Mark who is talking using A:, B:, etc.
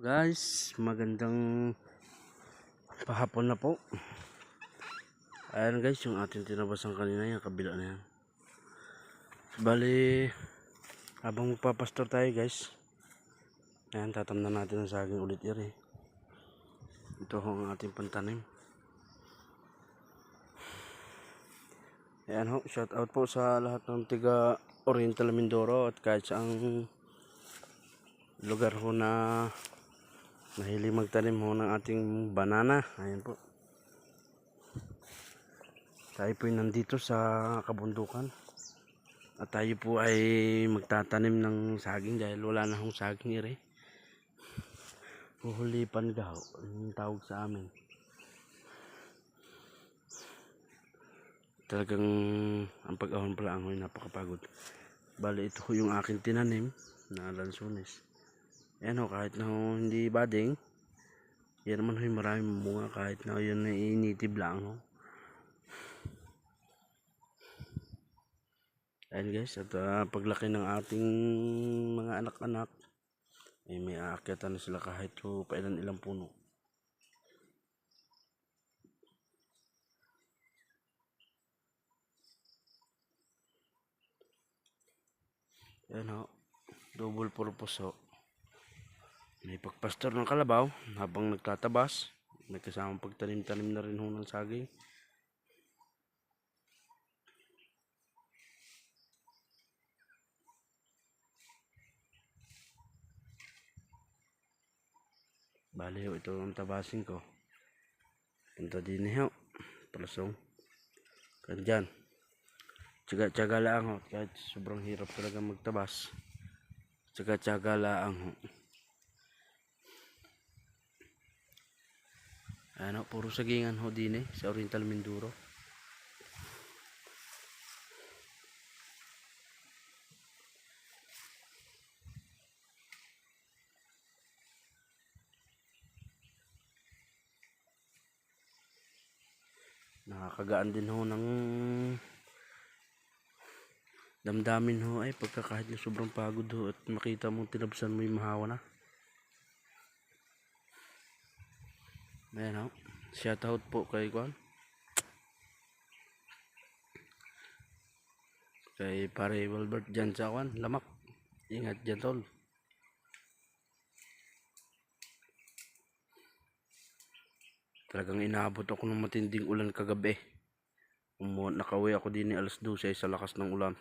A: Guys, magandang pahapon na po. Ayan guys, yung ating tinabasan kanina, yung kabila na yan. Bali, habang magpapastor tayo guys, ayan, tatamnan natin ang saging ulit iri. Ito ho ang ating pantanim. Ayan ho, shout out po sa lahat ng tiga Oriental Mindoro at kahit saang lugar ho na Mahilig magtanim ho ng ating banana. Ayan po. Tayo po nandito sa kabundukan. At tayo po ay magtatanim ng saging dahil wala na hong saging ire. Huhulipan gaw. Yung tawag sa amin. Talagang ang pag-ahon pala ang napakapagod. Bali ito ho yung aking tinanim na lansones. Ayan ho, kahit na hindi bading. Yan naman ho yung maraming bunga kahit na yun na initib lang ho. Ayan guys, at ah, paglaki ng ating mga anak-anak, eh, may aakyatan na sila kahit ho pa ilan ilang puno. Ayan ho, double purpose ho. May pagpastor ng kalabaw habang nagtatabas. May kasamang pagtanim-tanim na rin ho ng saging. Bali ho, ito ang tabasin ko. Punta din ho. Palasong. Kan dyan. Tsaga-tsaga lang ho. Kahit sobrang hirap talaga magtabas. Tsaga-tsaga lang ho. Ano, puro sagingan ho din eh, sa Oriental Minduro. Nakakagaan din ho ng damdamin ho ay pagka kahit na sobrang pagod ho at makita mo tinabsan mo yung mahawa na. Ayan ho. Shout out po kay Kwan. Kay pare Wilbert dyan sa Kwan. Lamak. Ingat dyan tol. Talagang inaabot ako ng matinding ulan kagabi. Umu nakauwi ako din ni alas 12 sa lakas ng ulan.